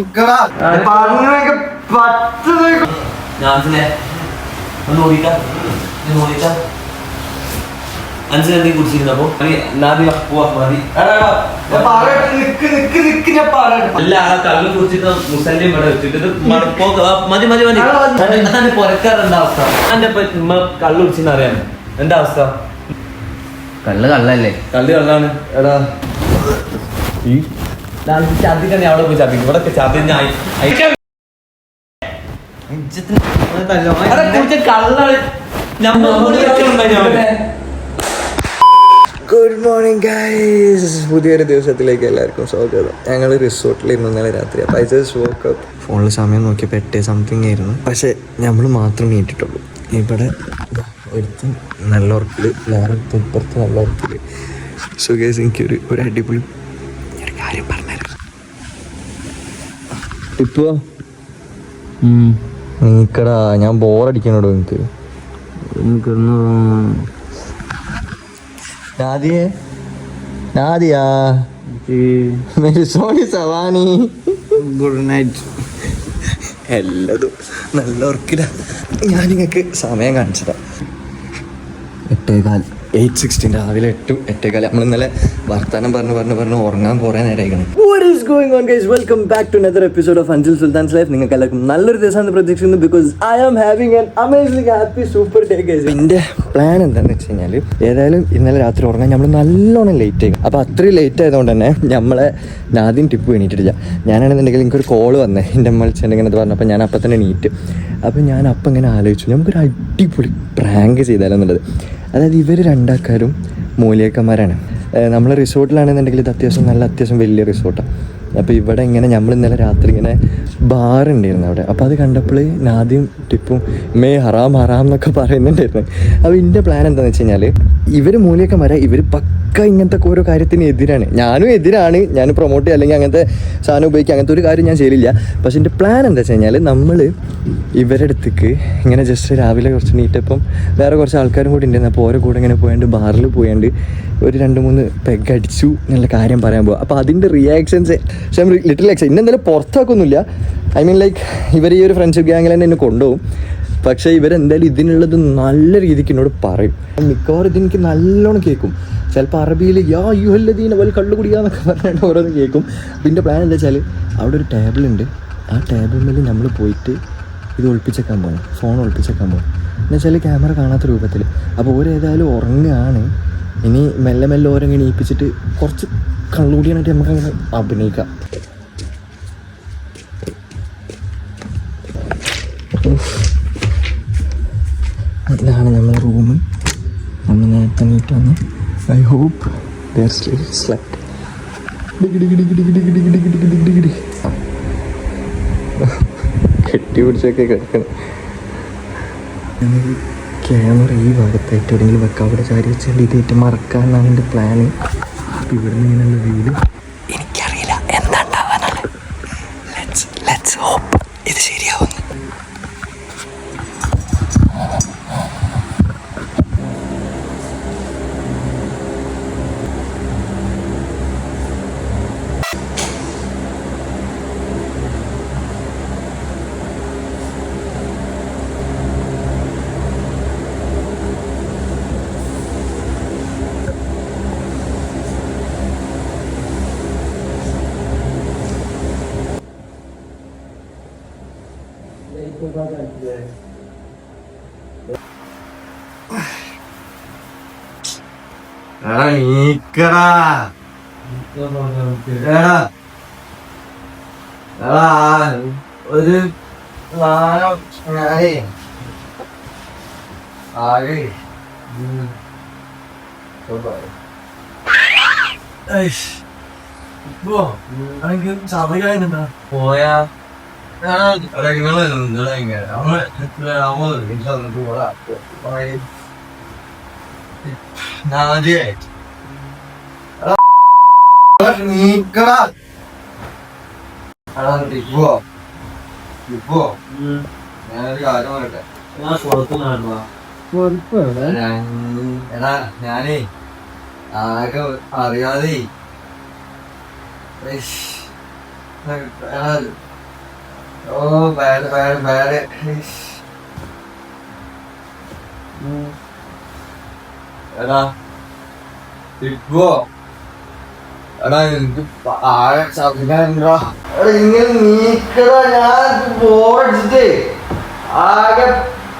നീക്കടാ പറഞ്ഞൊക്കെ പത്ത് നാസിനെ ഒന്ന് നോക്കിക്കാം. ഒന്ന് നോക്കിക്കാം. അഞ്ചിന് എന്തെങ്കിലും കുടിച്ചിരുന്നപ്പോ നാദി പോവാ മതി. അല്ല ആ കള്ള് കുടിച്ചിട്ട് മുസല്യം ഇവിടെ വെച്ചിട്ട് മതി മതി മതി. പുരക്കാരൻ എന്താ അവസ്ഥ? എന്റെ കള്ള് കുടിച്ചെന്ന് അറിയാം എന്താ അവസ്ഥ? കള്ള് കള്ളല്ലേ? കള്ള് കള്ളാണ്. എടാ. ഈ ചതിക്കണേ അവിടെ പോയി ചതിക്കും. ഇവിടെ ചതി ഞാൻ ഗുഡ് മോർണിംഗ് ഗൈസ് പുതിയൊരു ദിവസത്തിലേക്ക് എല്ലാവർക്കും സ്വാഗതം. ഞങ്ങൾ റിസോർട്ടിലിരുന്നു ഇന്നലെ രാത്രി അപ്പോൾ ഐ ജസ്റ്റ് വോക്ക് അപ്പ് ഫോണിൽ സമയം നോക്കിയപ്പോൾ എട്ട് സംതിങ് ആയിരുന്നു. പക്ഷെ നമ്മൾ മാത്രം നീട്ടിട്ടുള്ളൂ ഇവിടെ ഒരുത്തും നല്ല ഉറപ്പിൽ വേറെ ഇപ്പുറത്ത് നല്ല ഉറപ്പിൽ. സോ ഗൈസ് എനിക്കൊരു ഒരു അടിപൊളി കാര്യം പറഞ്ഞാലും ടിപ്പോ നിക്കടാ ഞാൻ ബോറടിക്കണോ എനിക്ക് നാദിയേ? നാദിയാ? മേരി സോണി സവാനി. Good night. എല്ലതും നല്ല ഉറക്കില്ല ഞാൻ നിങ്ങൾക്ക് സമയം കാണിച്ചതാ. എട്ടേകാൽ. എയ്റ്റ് സിക്സ്റ്റീൻ രാവിലെ എട്ട് എട്ടേക്കാലം നമ്മൾ ഇന്നലെ വർത്താനം പറഞ്ഞ് പറഞ്ഞ് പറഞ്ഞ് ഉറങ്ങാൻ കുറേ നേരമായിക്കണം What is going on guys? Welcome back to another episode of Anjil Sultan's Life. നിങ്ങൾക്ക് എല്ലാവർക്കും നല്ലൊരു ദിവസമാണ് പ്രതീക്ഷിക്കുന്നു because I am having an amazing happy super day guys എന്റെ പ്ലാൻ എന്താണെന്ന് വെച്ച് കഴിഞ്ഞാൽ ഏതായാലും ഇന്നലെ രാത്രി ഉറങ്ങാൻ നമ്മൾ നല്ലോണം ലേറ്റ് ആയി. അപ്പോൾ അത്രയും ലേറ്റ് ആയതുകൊണ്ട് തന്നെ നമ്മളെ ആദ്യം ടിപ്പ് എണീറ്റിട്ടില്ല. ഞാനാണെന്നുണ്ടെങ്കിൽ എനിക്കൊരു കോൾ വന്നേ. എന്റെ അമ്മ വിളിച്ചിട്ടുണ്ടെങ്കിൽ പറഞ്ഞു പറഞ്ഞപ്പോൾ ഞാൻ അപ്പം തന്നെ നീറ്റ് അപ്പോൾ ഞാൻ അപ്പം ഇങ്ങനെ ആലോചിച്ചു. നമുക്കൊരു അടിപൊളി പ്രാങ്ക് ചെയ്താലെന്നുള്ളത് അതായത് ഇവർ രണ്ടാൾക്കാരും മൂലിയക്കന്മാരാണ്. നമ്മൾ റിസോർട്ടിലാണെന്നുണ്ടെങ്കിൽ ഇത് അത്യാവശ്യം നല്ല അത്യാവശ്യം വലിയ റിസോർട്ടാണ് അപ്പോൾ ഇവിടെ ഇങ്ങനെ നമ്മൾ ഇന്നലെ രാത്രി ഇങ്ങനെ ബാർ ഉണ്ടായിരുന്നു അവിടെ. അപ്പോൾ അത് കണ്ടപ്പോൾ നാദ്യം ടിപ്പും മേ ഹറാം ഹറാം എന്നൊക്കെ പറയുന്നുണ്ടായിരുന്നു. അപ്പോൾ എന്റെ പ്ലാൻ എന്താണെന്ന് വെച്ച് കഴിഞ്ഞാൽ ഇവർ മൂലിയൊക്കെ ഇവർ പക്ക ഇങ്ങനത്തെ ഓരോ കാര്യത്തിന് എതിരാണ്. ഞാനും എതിരാണ്. ഞാൻ പ്രൊമോട്ട് ചെയ്യുക അല്ലെങ്കിൽ അങ്ങനത്തെ സാധനം ഉപയോഗിക്കുക അങ്ങനത്തെ ഒരു കാര്യം ഞാൻ ചെയ്യില്ല പക്ഷെ എന്റെ പ്ലാൻ എന്താ വെച്ച് കഴിഞ്ഞാൽ നമ്മൾ ഇവരുടെ അടുത്തേക്ക് ഇങ്ങനെ ജസ്റ്റ് രാവിലെ കുറച്ച് നീറ്റപ്പം വേറെ കുറച്ച് ആൾക്കാരും കൂടി ഉണ്ടായിരുന്നു. അപ്പോൾ ഓരോ കൂടെ ഇങ്ങനെ പോയാണ്ട് ബാറിൽ പോയാണ്ട് ഒരു രണ്ട് മൂന്ന് പെഗ് അടിച്ചു എന്നുള്ള കാര്യം പറയാൻ പോകും അപ്പോൾ അതിന്റെ റിയാക്ഷൻസ് പക്ഷേ ലിറ്റിൽ എക്സ് ഇന്നെന്തായാലും പുറത്താക്കൊന്നുമില്ല. ഐ മീൻ ലൈക്ക് ഇവർ ഈ ഒരു ഫ്രണ്ട്ഷിപ്പ് ഗ്യാങ്ങിൽ തന്നെ എന്നെ കൊണ്ടുപോകും. പക്ഷേ ഇവരെന്തായാലും ഇതിനുള്ളത് നല്ല രീതിക്ക് എന്നോട് പറയും. മിക്കവാറും ഇതെനിക്ക് നല്ലോണം കേൾക്കും. ചിലപ്പോൾ അറബിയിൽ യാ യു ഹല്ലദീന വൽ കള്ളു കുടിയാന്നൊക്കെ പറഞ്ഞിട്ട് ഓരോന്ന് കേൾക്കും. പിന്നെ പ്ലാൻ എന്താ വെച്ചാൽ അവിടെ ഒരു ടേബിൾ ഉണ്ട്. ആ ടേബിളിൽ നമ്മൾ പോയിട്ട് ഇത് ഒളിപ്പിച്ചേക്കാൻ പോകണം ഫോൺ ഒളിപ്പിച്ചേക്കാൻ പോകണം എന്ന് വെച്ചാൽ ക്യാമറ കാണാത്ത രൂപത്തിൽ അപ്പോൾ ഓരേതായാലും ഉറങ്ങുകയാണ് ഇനി മെല്ലെ മെല്ലെ ഓരോ ഇങ്ങനെ ഏൽപ്പിച്ചിട്ട് കുറച്ച് കള്ളുകൂടിയാനായിട്ട് നമുക്ക് അങ്ങനെ അഭിനയിക്കാം. വന്ന്. ഐ ഹോപ്പ് ദർ സ്ലെപ്റ്റ് കെട്ടി പിടിച്ചൊക്കെ കിടക്കണം. ക്യാമറ ഈ ഭാഗത്തായിട്ട് എവിടെയെങ്കിലും വെക്കാം അവിടെ ചാരി വെച്ചാൽ ഇതേറ്റ് മറക്കാനാണ് എന്റെ പ്ലാന് അപ്പം ഇവിടെ നിന്ന് ഇങ്ങനെയുള്ള വീട് എടാ നീക്കടാ എടാ എടാ ഒരു സാധനം ഞാനേ ആകെ ഇപ്പോ എനിക്ക് സമയമായിരുന്നാ പോയാ കാര്യം എടാ ഞാനേ ആകെ അറിയാതെ ഓ ബാഡ് ബാഡ് ബാഡ് എടാ ഇപ്പോ എടാ എനിക്ക് ആകെ ചതിനാ ഇങ്ങനെ നീക്കടാ ഞാൻ ബോർഡിച്ചിട്ടേ ആകെ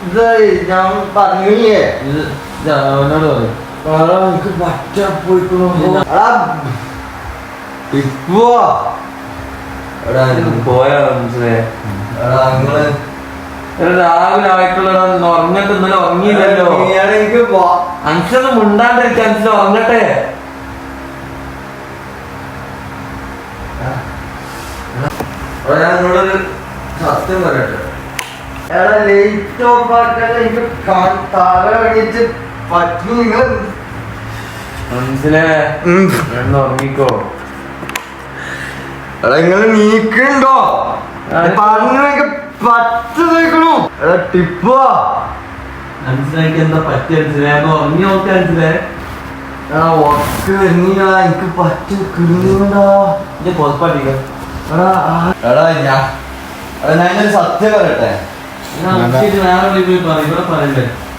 ഇതായി ഞാൻ പറഞ്ഞില്ലേ? അവനോട് എടാ എനിക്ക് പറ്റാ പോയിക്കണോ. ഇപ്പോ പോയാ മനസ്സിലായേ. എടാ നിങ്ങൾ രാവിലെ ആയിട്ടുള്ള ഉറങ്ങട്ടെ ഇന്നലെ ഉറങ്ങിയില്ലല്ലോ. എനിക്ക് പോ അഞ്ചൊന്നും മുണ്ടാണ്ടിരിക്കുക അഞ്ചിൽ ഉറങ്ങട്ടെ. എടാ ഞാൻ നിങ്ങളൊരു സത്യം പറയട്ടെ. എടാ ലേറ്റ് ഓഫ് ആക്കാൻ എനിക്ക് കാ- തല കഴിഞ്ഞിട്ട് പറ്റും നിങ്ങൾ മനസ്സിലെ ഉറങ്ങിക്കോ. എടാ നീക്കണ്ടോ. പറഞ്ഞു പത്ത് നീക്കണു. എടാ ടിപ്പോ മനസ്സിലാക്കി എന്താ പറ്റി മനസ്സിലായി? ഉറങ്ങി നോക്കി മനസ്സിലായേ? എടാ ഉറക്ക് വരുന്നില്ല എനിക്ക് പറ്റി കിടുന്നുണ്ടാ ഇത് പുറപ്പാട്ടിക്ക എടാ എടാ ഞാൻ ഒരു സത്യം പറയട്ടെ?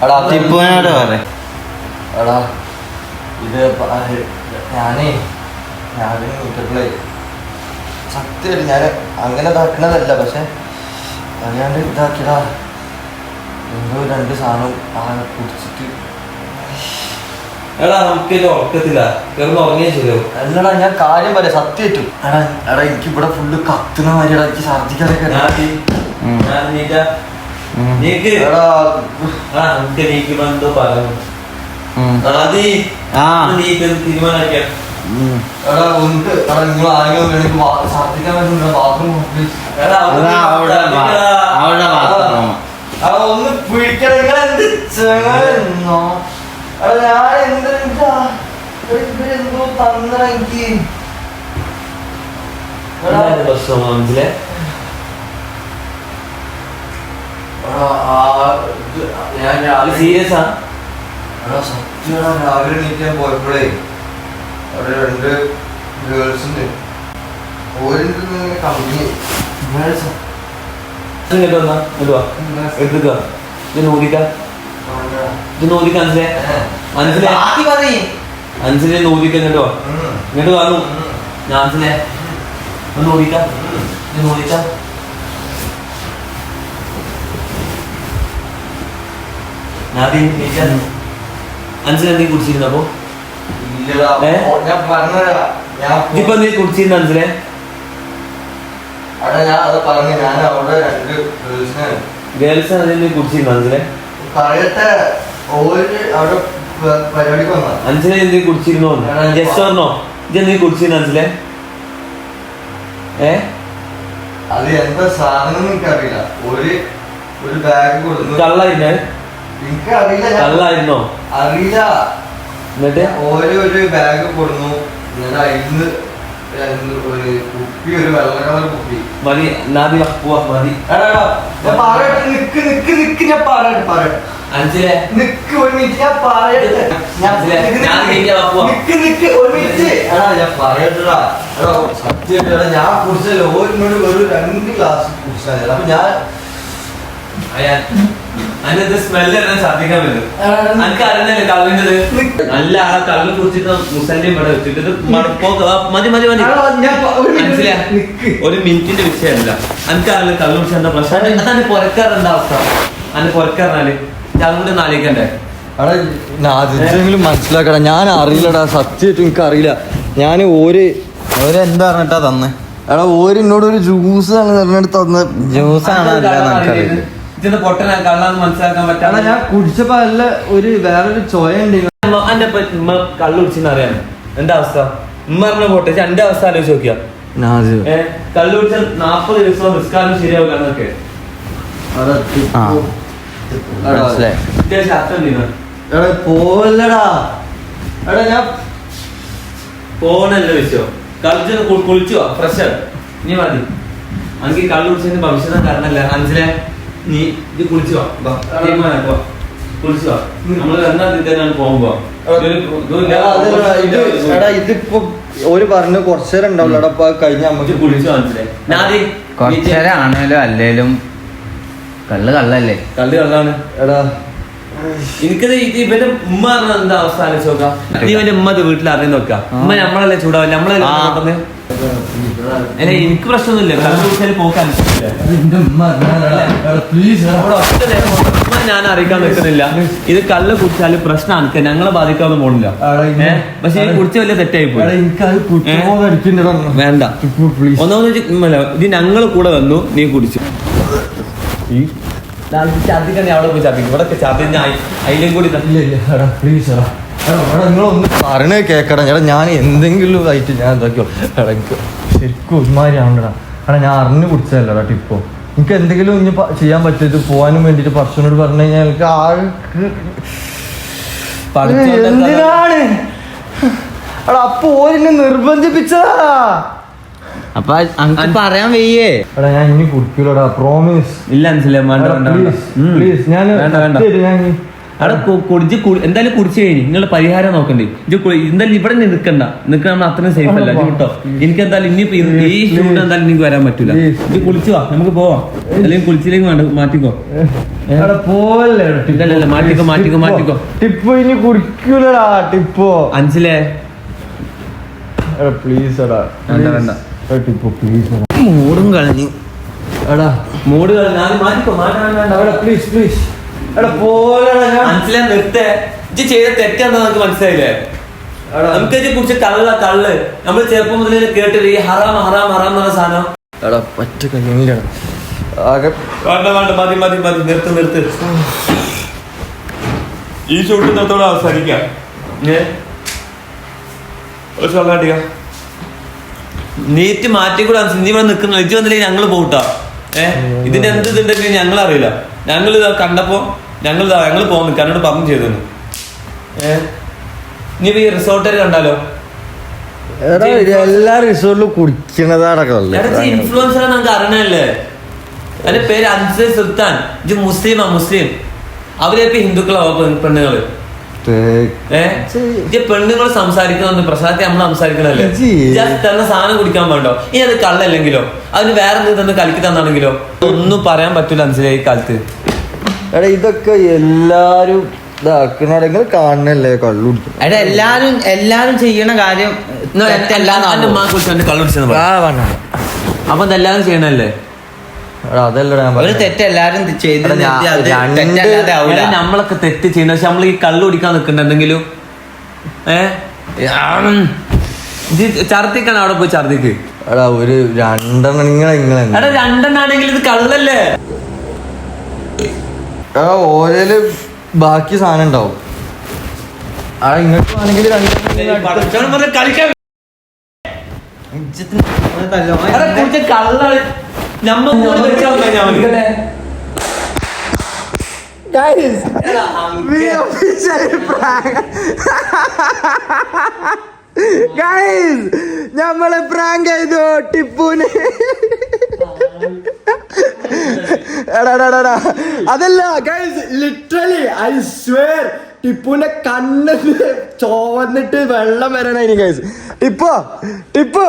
എടാ ടിപ്പുവിനോട് പറ എടാ ഇത് ഞാനേ ഞാൻ വീട്ടിലെ സത്യമായിട്ട് ഞാൻ അങ്ങനെ ഇതാക്കണതല്ല പക്ഷെ അറിയാണ്ട് ഇതാക്കിയതാ. എന്തോ രണ്ട് സാധനം ആകെ കുടിച്ചിട്ട്. എടാ നമുക്ക് ഉറക്കത്തില്ല. കിടന്ന് ഉറങ്ങിയാ ശരിയാവും. അല്ലടാ ഞാൻ കാര്യം പറയാം. സത്യമായിട്ടും എടാ എടാ എനിക്ക് ഇവിടെ ഫുള്ള് കത്തുന്ന മാതിരിടാ എനിക്ക് ഛർദിക്കാനൊക്കെ നീക്കുമ്പോ എന്തോ പറഞ്ഞു ആദി. ആ. നീക്ക് ഒന്ന് ഞാൻ എന്തെന്താ എന്തോ മനസ്സിലെ? ഞാൻ രാവിലെ സീരിയസ് ആ? സത്യം രാവിലെ നീക്കാൻ പോയപ്പോഴേ അവിടെ രണ്ട് ഗേൾസ് ഉണ്ട്. ഓരിന്റെ കമ്പനി ഇങ്ങോട്ട് വന്നാ ഇങ്ങോട്ട് വാ. എടുത്തുക ഇത് നോദിക്ക ഇത് നോദിക്ക മനസ്സിലെ മനസ്സിലെ മനസ്സിലെ വാ. ഉം. ഇങ്ങോട്ട് വന്നു ഞാൻ മനസ്സിലെ ഒന്ന് നോദിക്ക ഇത് നോദിക്ക മനസ്സിലെ നീ കുടിച്ചിരുന്നപ്പോ ഇതിപ്പോ നീ കുടിച്ചു മനസ്സിലെ ഗേൾസ് നീ കുടിച്ചിരുന്ന മനസ്സിലെ പറയട്ടെ. അവിടെ പരിപാടിക്ക് വന്ന മനസ്സിലെ നീ കുടിച്ചിരുന്നോ? ജസ്റ്റ് ഓർണോ ഇത് നീ കുടിച്ചിരുന്ന മനസ്സിലെ ഏ? അത് എന്താ സാധനം എനിക്കറിയില്ല. ഒരു ഒരു ബാഗ് കൊടുത്തു കള്ളായിരുന്നേ എനിക്കറിയില്ല. കള്ളായിരുന്നോ? അറിയില്ല. എന്നിട്ട്? ഓരോ ഒരു ബാഗ് കൊടുന്നു. ഒരു കുപ്പി ഒരു വെള്ള കളർ കുപ്പി. മതി നാദി മതി ഞാൻ പറയട്ടെ നിക്ക് നിക്ക് നിക്ക് ഞാൻ പറയട്ടെ പറയട്ടെ. മനസ്സിലെ നിക്ക് ഒരു മിനിറ്റ് ഞാൻ പറയട്ടെ. ഞാൻ മനസ്സിലായി. നിക്ക് ഞാൻ നിക്ക് നിന്റെ വാക്കുവാ. നിക്ക് നിക്ക് ഒരു മിനിറ്റ് എടാ ഞാൻ പറയട്ടെടാ. എടാ സത്യമായിട്ട് എടാ ഞാൻ കുടിച്ചല്ലോ ഓരോട് ഒരു രണ്ട് ഗ്ലാസ് കുടിച്ചാൽ അപ്പൊ ഞാൻ അതിനകത്ത് സ്മെല്ല് തന്നെ ശ്രദ്ധിക്കാൻ പറ്റും എനിക്ക് അറിയുന്നില്ല കള്ളിന്റെത്? നല്ല ആ കള്ള് കുറിച്ചിട്ട് മുസല്യം ഇവിടെ വെച്ചിട്ട് ആ, മതി മതി മതി. ഞാൻ പ- ഒരു മനസ്സിലാ ഒരു മിനിറ്റിന്റെ വിഷയമല്ല. എനിക്ക് അറിയില്ല കള്ള് കുറിച്ച് എന്താ പ്രശ്നം? അന്നെ പുറക്കാറുണ്ട് അവസ്ഥ. അതിന് പൊരക്കാറിനാല് അതുകൊണ്ട് നാലിക്കണ്ടേ? എടാ ആദ്യത്തെങ്കിലും മനസ്സിലാക്കടാ. ഞാൻ അറിയില്ലടാ. സത്യമായിട്ട് എനിക്ക് അറിയില്ല. ഞാൻ ഓര് ഓരെന്താ പറഞ്ഞിട്ടാ തന്നെ? എടാ ഓര് എന്നോട് ഒരു ജ്യൂസ് ആണ് പറഞ്ഞിട്ട് തന്ന. ജ്യൂസ് അല്ല നമുക്കറിയില്ല ഇതിന്റെ പൊട്ടനാ കള്ളാന്ന് മനസ്സിലാക്കാൻ പറ്റാ പറ്റാതെ ഞാൻ കുടിച്ചപ്പോ അല്ല ഒരു വേറൊരു ചോയ എന്റെ ഉമ്മ കള്ളു കുടിച്ചെന്ന് അറിയാം എന്റെ അവസ്ഥ? ഉമ്മ പറഞ്ഞ എന്റെ അവസ്ഥ ആലോചിച്ച് നോക്കിയാ. ഏ കള്ളു കുടിച്ച നാപ്പത് ദിവസം നിസ്കാരം ശരിയാവില്ല എന്നൊക്കെ. മനസ്സിലായി. എടാ പോലടാ എടാ ഞാൻ പോണല്ല വിഷയോ കളിച്ച് കുളിച്ചോ ഫ്രഷ് നീ മതി. അങ്ങനെ കള്ളു കുടിച്ചതിന് ഭവിഷ്യത കാരണല്ല അഞ്ചിലെ നീ ഇത് കുളിച്ചോ. തീരുമാനാക്കോ കുളിച്ചോ. നമ്മൾ എന്നാ തിന്നാണ് പോകുമ്പോ. ഇതിപ്പോ ഒരു പറഞ്ഞു കുറച്ചേരം ഉണ്ടാവുള്ളൂ. കഴിഞ്ഞ നമുക്ക് കുളിച്ചു മനസ്സിലായി. കുറച്ചേരം ആണേലും അല്ലേലും കള്ള് കള്ളല്ലേ? കള്ള് കള്ളാണ്. എടാ. എനിക്കത് ഇത് ഇവന്റെ ഉമ്മ എന്താ അവസ്ഥ ആലോചിച്ച് നോക്കാം. ഇവന്റെ ഉമ്മ വീട്ടിൽ അറിഞ്ഞു നോക്കാം ഉമ്മ നമ്മളല്ലേ ചൂടാവില്ല നമ്മളല്ലേ അല്ല എനിക്ക് പ്രശ്നമൊന്നുമില്ല. കള്ളു കുടിച്ചാൽ പോക്കാൻ ഞാൻ അറിയിക്കാൻ നിൽക്കുന്നില്ല. ഇത് കള്ള് കുടിച്ചാൽ പ്രശ്നമാണ് എനിക്ക് ഞങ്ങളെ ബാധിക്കാതെ പോണില്ല. പക്ഷെ ഈ കുടിച്ച വലിയ തെറ്റായി പോയി. വേണ്ട. ഒന്നാമത് ഇത് ഞങ്ങൾ കൂടെ വന്നു നീ കുടിച്ചു. ചാത്തിക്കാൻ അവിടെ പോയി ചാത്തിക്കും ഇവിടെ ചാത്തി ഞാൻ അതിലേയും കൂടി പ്ലീസ് എടാ നിങ്ങളൊന്ന് പറഞ്ഞേ കേക്കടാ. ഞാൻ എന്തെങ്കിലും ആയിട്ട് ഞാൻ എന്താക്കിയോ എടാ എനിക്ക് ശരിക്കും ഒരുമാതിരി ആവണ്ടടാ കാരണം ഞാൻ അറിഞ്ഞു കുടിച്ചതല്ലടാ ടിപ്പോ. എനിക്ക് എന്തെങ്കിലും ഇനി ചെയ്യാൻ പറ്റരുത് പോകാനും വേണ്ടിട്ട് പർശനോട് പറഞ്ഞു കഴിഞ്ഞാൽ എനിക്ക് ആൾക്ക് എന്തിനാണ്? അടാ അപ്പൊ ഓരിനെ നിർബന്ധിപ്പിച്ചതാ. അപ്പൊ പറയാൻ വയ്യേ. എടാ ഞാൻ ഇനി കുടിക്കൂലടാ പ്രോമിസ് ഇല്ല മനസ്സിലായി പ്ലീസ് പ്ലീസ് ഞാൻ വേണ്ട വേണ്ട. ഞാൻ അവിടെ കുടിച്ച് കുടി- എന്തായാലും കുടിച്ചു കഴിഞ്ഞു നിങ്ങൾ പരിഹാരം നോക്കണ്ടേ. എന്തായാലും ഇവിടെ നിൽക്കണ്ട. നിൽക്കാൻ നമ്മൾ അത്രയും സേഫ് അല്ല? കേട്ടോ എനിക്ക് എന്തായാലും ഇനി ഈ- ഷൂട്ട് എന്തായാലും എനിക്ക് വരാൻ പറ്റൂല. ഇത് കുളിച്ചു വാ. നമുക്ക് പോവാം. അല്ലെങ്കിൽ കുളിച്ചിലേക്ക് വേണ്ട മാറ്റിക്കോ. പോവല്ലേ മാറ്റിക്കോ, മാറ്റിക്കോ. മാറ്റിക്കോ. ടിപ്പോ ഇനി കുടിക്കൂലടാ ടിപ്പോ. അഞ്ചിലേ എടാ പ്ലീസ് എടാ. വേണ്ട, വേണ്ട. ടിപ്പോ പ്ലീസ് മൂടും കളഞ്ഞു. എടാ മൂട് കളഞ്ഞു. മാറ്റിക്കോ മാറ്റാൻ വേണ്ട. പ്ലീസ് പ്ലീസ് മനസ്സിലാ നിർത്തേ. ഇജ്ജ് ചെയ്ത തെറ്റാന്ന് നമുക്ക് മനസ്സിലായില്ലേ? നമുക്ക് ഇതിനെ കുറിച്ച് കള്ള കള്ള് നമ്മൾ ചെറുപ്പം മുതലേ കേട്ടില്ല ഈ ഹറാം ഹറാം ഹറാം എന്ന സാധനം. എടാ പറ്റ കഴിയില്ലടാ ആകെ വേണ്ട വേണ്ട മതി മതി മതി. നിർത്ത് നിർത്ത്. ഈ ഷൂട്ട് നിർത്തോടെ അവസാനിക്കാം. ഏ? നീറ്റ് മാറ്റിക്കൂടെ നീ ഇവിടെ നിൽക്കുന്ന ഇജ്ജ് വന്നില്ലെങ്കിൽ ഞങ്ങൾ പോട്ടാ ഏഹ് ഇതിന്റെ എന്ത് ഇതുണ്ടെങ്കിൽ ഞങ്ങൾ അറിയില്ല ഞങ്ങൾ ഇതാ കണ്ടപ്പോ ഞങ്ങൾ ഇതാ ഞങ്ങൾ പോകാൻ നിൽക്കാനോട് പറഞ്ഞു ചെയ്തു ഇനി നീ ഈ റിസോർട്ടിൽ കണ്ടാലോ? എടാ എല്ലാ റിസോർട്ടിലും കുടിക്കണതാടാ കള്ള് ഇൻഫ്ലുവൻസർ നമുക്ക് അറിയണല്ലേ അതിന്റെ പേര് അൻസർ സുൽത്താൻ. ഇത് മുസ്ലിമാ മുസ്ലിം. അവരെ ഹിന്ദുക്കളാവും പെണ്ണുങ്ങൾ. ഏഹ് പെണ്ണുങ്ങൾ സംസാരിക്കുന്ന പ്രസാദത്തെ നമ്മൾ സംസാരിക്കണല്ലേ. ജസ്റ്റ് തന്ന സാധനം കുടിക്കാൻ വേണ്ടോ ഇനി അത് കള്ളല്ലെങ്കിലോ? അതിന് വേറെ എന്തെങ്കിലും കളിക്ക് കലക്കി തന്നാണെങ്കിലോ? ഒന്നും പറയാൻ പറ്റൂല മനസ്സിലായി ഈ കാലത്ത്. എടാ ഇതൊക്കെ എല്ലാരും ഇതാക്കണടെങ്കിൽ കാണണല്ലേ? കള്ളു എടാ എല്ലാരും എല്ലാരും ചെയ്യണ കാര്യം? കള്ളുടിച്ചെന്ന് അപ്പൊ ഇതെല്ലാരും ചെയ്യണല്ലേ ഒരു. നമ്മളൊക്കെ തെറ്റ് ചെയ്യുന്ന പക്ഷെ നമ്മൾ ഈ കള്ളു കുടിക്കാൻ നിൽക്കണ്ട എന്തെങ്കിലും? ഏ? ഛർദിക്കണം അവിടെ പോയി ഛർദിക്ക്. എടാ ഒരു രണ്ടെണ്ണം നിങ്ങളെ നിങ്ങളെ എടാ രണ്ടെണ്ണാണെങ്കിൽ ഇത് കള്ളല്ലേ? എടാ ഓരേൽ ബാക്കി സാധനം ഉണ്ടാവും. ആ ഇങ്ങോട്ട് ആണെങ്കിൽ രണ്ടെണ്ണം കളിക്കാൻ ഇജ്ജത്തിന് ഒരു തല്ലോ. എടാ, കുടിച്ച കള്ള നമ്മ ഇങ്ങോട്ട് വെച്ചാ മതി. Guys, we officially prank. Guys, നമ്മൾ പ്രാങ്ക് ചെയ്തു ടിപ്പുന് എടാടാടാ എടാ, എടാ, എടാ. അതല്ല ഗൈസ് ലിറ്ററലി ഐ സ്വേർ ടിപ്പുവിന്റെ കണ്ണ് ചോവന്നിട്ട് വെള്ളം വരണ ഗൈസ് ടിപ്പോ ടിപ്പു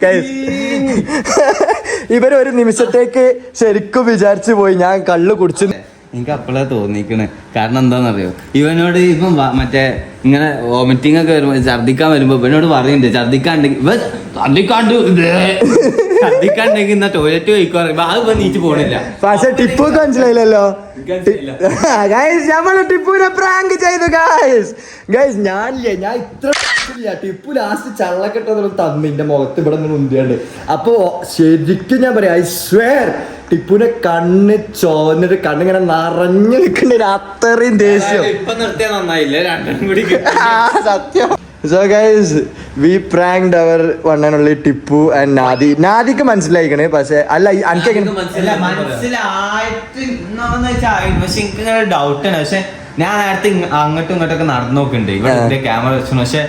ഗൈസ് ഇവർ ഒരു നിമിഷത്തേക്ക് ശരിക്കും വിചാരിച്ചു പോയി. ഞാൻ കള്ളു കുടിച്ചു. എനിക്ക് അപ്പോഴേ തോന്നിക്കണ്. കാരണം എന്താണെന്നറിയോ? ഇവനോട് ഇപ്പം മറ്റേ ഇങ്ങനെ വോമിറ്റിംഗ് ഒക്കെ വരുമ്പോ ഛർദിക്കാൻ വരുമ്പോ ഇവനോട് പറയുന്നുണ്ട് ഛർദിക്കാണ്ടെങ്കിൽ ഇവ ഛർദിക്കാണ്ട്. ഛർദിക്കാണ്ടെങ്കിൽ എന്നാ ടോയ്ലറ്റ് പോയിക്കോ പറയുമ്പോ അത് ഇപ്പൊ നീച്ച് പോണില്ല. പക്ഷെ ടിപ്പു മനസ്സിലായില്ലല്ലോ. മനസ്സിലായില്ല. ഗൈസ് നമ്മൾ ടിപ്പുനെ പ്രാങ്ക് ചെയ്തു ഗൈസ് ഗൈസ് ഞാനില്ലേ ഞാൻ ഇത്ര ടിപ്പു ലാസ്റ്റ് ചള്ളക്കെട്ടതൊന്നും തന്നു എന്റെ മുഖത്ത് ഇവിടെ നിന്ന് ഉന്തിയാണ്ട്. അപ്പോ ശരിക്കും ഞാൻ പറയാം ഐ സ്വേർ ടിപ്പുവിന്റെ കണ്ണ് ചോന്നിട്ട് കണ്ണിങ്ങനെ നിറഞ്ഞു നിൽക്കണ്ട അത്രയും ദേഷ്യം. ഇപ്പൊ നിർത്തിയാ നന്നായില്ലേ? രണ്ടും കൂടി സത്യം so guys we pranked our one and only Tippu and Nadi. നാദിക്ക് മനസ്സിലായിക്കണേ പക്ഷെ അല്ല എനിക്ക് മനസ്സിലായിട്ട്. പക്ഷെ ഡൗട്ട് ആണ്. പക്ഷെ ഞാൻ നേരത്തെ അങ്ങോട്ടും ഇങ്ങോട്ടൊക്കെ നടന്നു നോക്കുന്നുണ്ട് ഇവിടെ. ക്യാമറ വെച്ചു. പക്ഷെ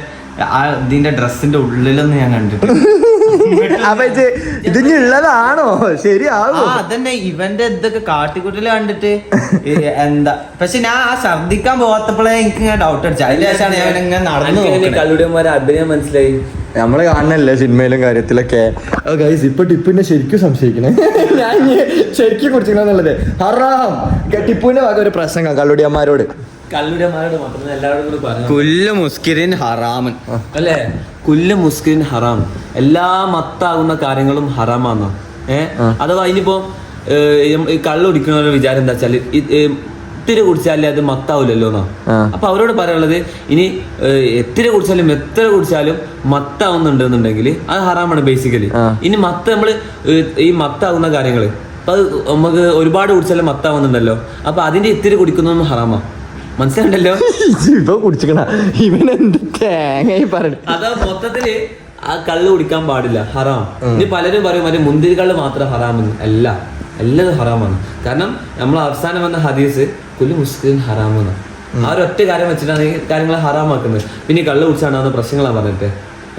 ആ ഇതിന്റെ ഡ്രസ്സിന്റെ ഉള്ളിലൊന്നും ഞാൻ കണ്ടിട്ട് അപ്പൊ ഇത് ഇതിന് ഉള്ളതാണോ? ആ ശരിയാവോ അതന്നെ. ഇവന്റെ ഇതൊക്കെ കാട്ടിക്കുട്ടിൽ കണ്ടിട്ട് എന്താ? പക്ഷെ ഞാൻ ആ ശർദിക്കാൻ പോകാത്തപ്പോഴേ എനിക്ക് ഇങ്ങനെ ഡൗട്ട് അടിച്ചു. അതിന് ശേഷമാണ് ഞാൻ ഇങ്ങനെ നടന്നു. കള്ളുടിയന്മാരെ അഭിനയം മനസ്സിലായി. നമ്മൾ കാണണല്ലേ സിനിമയിലും കാര്യത്തിലൊക്കെ. ഗൈസ് ഇപ്പൊ ടിപ്പുവിനെ ശരിക്കും സംശയിക്കണേ. ഞാൻ ശരിക്കും കുറിച്ചിരിക്കണെന്നുള്ളത് ഹറാം. ടിപ്പുവിന്റെ ഭാഗം ഒരു പ്രശ്നം കള്ളുടിയന്മാരോട്. എല്ലാവരോടും കൂടി പറഞ്ഞു കുല്ല് മുസ്കിരിൻ ഹറാമൻ. അല്ലേ? കുല്ലു മുസ്കിരിൻ ഹറാം. എല്ലാ മത്താകുന്ന കാര്യങ്ങളും ഹറാമാണ് ഏഹ്. അഥവാ ഇനിയിപ്പോ കള്ളുടിക്കണവരുടെ വിചാരം എന്താ വെച്ചാൽ എത്തിരി കുടിച്ചാലേ അത് മത്താവില്ലല്ലോ എന്നാ അപ്പൊ അവരോട് പറയാനുള്ളത് ഇനി എത്ര എത്തിരി കുടിച്ചാലും എത്ര കുടിച്ചാലും മത്താവുന്നുണ്ട് എന്നുണ്ടെങ്കിൽ അത് ഹറാമാണ് ബേസിക്കലി ഇനി മത്ത നമ്മൾ ഈ മത്താകുന്ന കാര്യങ്ങൾ അപ്പൊ അത് നമുക്ക് ഒരുപാട് കുടിച്ചാലും മത്താവുന്നുണ്ടല്ലോ. അപ്പൊ അതിന്റെ ഇത്തിരി കുടിക്കുന്നതും ഹറാമാ. മനസ്സിലുണ്ടല്ലോ ഇപ്പൊ കുടിച്ചിക്കണ. ഇവൻ എന്ത് തേങ്ങ പറയണ. അതാ മൊത്തത്തിൽ ആ കള്ള് കുടിക്കാൻ പാടില്ല. ഹറാം. ഇനി പലരും പറയും മറ്റേ മുന്തിരി കള്ള് മാത്രം ഹറാമെന്ന്. അല്ല. എല്ലാം ഹറാമാണ്. കാരണം നമ്മൾ അവസാനം വന്ന ഹദീസ് കുലു മുസ്ലിം ഹറാമെന്ന്. ആ ഒരു ഒറ്റ കാര്യം വെച്ചിട്ടാണ് ഈ കാര്യങ്ങളെ ഹറാമാക്കുന്നത്. പിന്നെ കള്ള് കുടിച്ചാണ് പ്രശ്നങ്ങളാ പറഞ്ഞിട്ട്.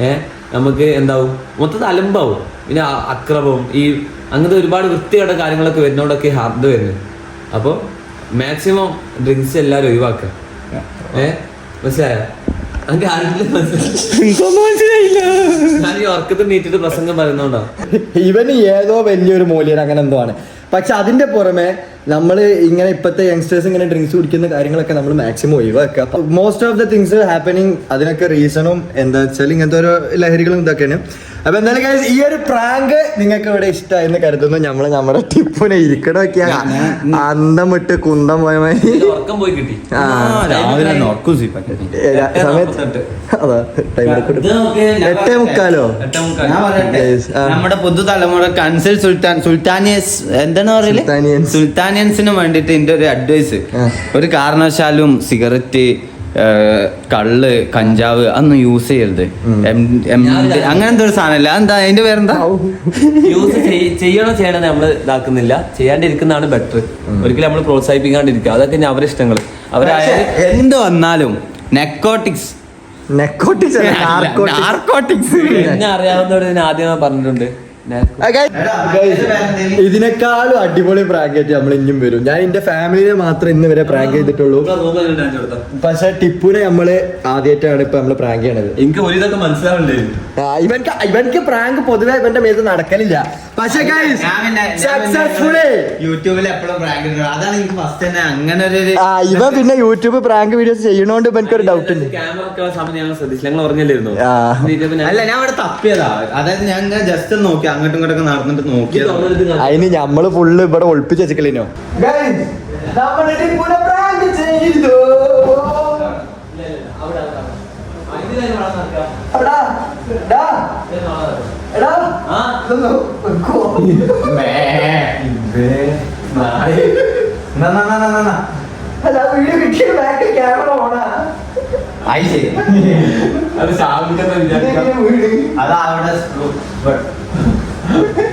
ഏഹ് നമുക്ക് എന്താവും? മൊത്തത്തിൽ അലമ്പാവും. പിന്നെ അക്രമവും. ഈ അങ്ങനത്തെ ഒരുപാട് വൃത്തിയുടെ കാര്യങ്ങളൊക്കെ വരുന്നോണ്ടൊക്കെ ഹാർഡ് വരുന്നത്. അപ്പോൾ മാക്സിമം ഡ്രിങ്ക്സ് എല്ലാവരും ഒഴിവാക്കുക ഏ? മനസ്സിലായോ? അങ്ങനെ ആരെങ്കിലും മനസ്സിലായി ഞാൻ ഈ ഉറക്കത്തിൽ നീറ്റിട്ട് പ്രസംഗം പറയുന്നോണ്ടാ? ഇവന് ഏതോ വലിയൊരു മൂല്യം അങ്ങനെ എന്തോ ആണ്. പക്ഷെ അതിന്റെ പുറമെ നമ്മൾ ഇങ്ങനെ ഇപ്പോഴത്തെ യങ്സ്റ്റേഴ്സ് ഇങ്ങനെ ഡ്രിങ്ക്സ് കുടിക്കുന്ന കാര്യങ്ങളൊക്കെ നമ്മൾ മാക്സിമം ഒഴിവാക്കുക. Most of the things happening അതിനൊക്കെ റീസണും എന്താ വെച്ചാൽ ഇങ്ങനത്തെ ഓരോ ലഹരികളും ഇതൊക്കെയാണ്. അപ്പൊ എന്തായാലും guys, ഈ ഒരു പ്രാങ്ക് നിങ്ങൾക്ക് ഇവിടെ ഇഷ്ടമായി എന്ന് കരുതുന്നു നമ്മൾ നമ്മുടെ ടിപ്പുനെ ഇരിക്കണമൊക്കെയാ അന്തം വിട്ട് കുന്തം പോയ മാതിരി. ഉറക്കം പോയി കിട്ടി. ആ, രാവിലെ നോക്കൂ അതാ ടൈം ഇത് ഞാൻ എട്ടേ മുക്കാലോ? എട്ടേ മുക്കാൽ. ഞാൻ പറയട്ടെ? Yes, ആ. നമ്മുടെ പുതുതലമുറ കൺസൽ സുൽത്താൻ സുൽത്താനിയസ് എന്താണ് പറയൽ സുൽത്താനിയൻസ്. സുൽത്താനിയൻസിന് വേണ്ടിട്ട് എന്റെ ഒരു അഡ്വൈസ് ആ. ഒരു കാരണവശാലും സിഗരറ്റ് കള്ള് കഞ്ചാവ് അതൊന്നും യൂസ് ചെയ്യരുത്. എം- എം- ഞാനില്ല. അങ്ങനത്തെ ഒരു സാധനമല്ല. എന്താ അതിന്റെ പേരെന്താ? യൂസ് ചെയ്യണോ ചെയ്യണോ നമ്മൾ ഇതാക്കുന്നില്ല. ചെയ്യാണ്ടിരിക്കുന്നതാണ് ബെറ്റർ ഒരിക്കലും നമ്മൾ പ്രോത്സാഹിപ്പിക്കാണ്ടിരിക്കുക. അതൊക്കെ ഇനി അവരുടെ ഇഷ്ടങ്ങൾ അവരായാലും എന്ത് വന്നാലും നെക്കോട്ടിക്സ് നെക്കോട്ടിക്സ് നാർക്കോട്ടിക്സ് എന്നെ അറിയാവുന്നവർ ഞാൻ ആദ്യമേ പറഞ്ഞിട്ടുണ്ട്. ഇതിനേക്കാളും അടിപൊളി പ്രാങ്ക് ആയിട്ട് നമ്മൾ ഇനിയും വരും. ഞാൻ എന്റെ ഫാമിലിയെ മാത്രം ഇന്ന് വരെ പ്രാങ്ക് ചെയ്തിട്ടുള്ളൂ. പക്ഷെ ടിപ്പുനെ നമ്മൾ ആദ്യമായിട്ടാണ് ഇപ്പൊ നമ്മൾ പ്രാങ്ക് ചെയ്യണത്. എനിക്ക് ഒരു ഇതൊക്കെ മനസ്സിലാവണ്ടേ ആ, ഇവൻക്ക് ഇവൻക്ക് പ്രാങ്ക് പൊതുവെ ഇവന്റെ മേത്ത് നടക്കലില്ല. പക്ഷെ സക്സസ്ഫുള്ളി യൂട്യൂബിൽ എപ്പോഴും പ്രാങ്ക് അതാണ് എനിക്ക് ഫസ്റ്റ് തന്നെ അങ്ങനെ ഒരു ആ ഇവൻ പിന്നെ യൂട്യൂബ് പ്രാങ്ക് വീഡിയോസ് ചെയ്യണോണ്ട് ഇവൻക്ക് ഒരു ഡൗട്ട് ഉണ്ട്. ക്യാമറ സമയം ഞങ്ങൾ ശ്രദ്ധിച്ചില്ല ഞങ്ങൾ പറഞ്ഞില്ലായിരുന്നു ആ. അല്ല ഞാൻ അവിടെ തപ്പിയതാ. അതായത് ഞാൻ ജസ്റ്റ് നോക്കി. അങ്ങോട്ടും ഇങ്ങോട്ടൊക്കെ നടന്നിട്ട് നോക്കിയത് അതിന് ഞമ്മൾ ഫുള്ള് ഇവിടെ ഒളിപ്പിച്ച് ബാക്ക് ക്യാമറ ഓണാ ശാമിക്കെന്ന് വിചാരിക്കാം? അതാ അവിടെ Thank you.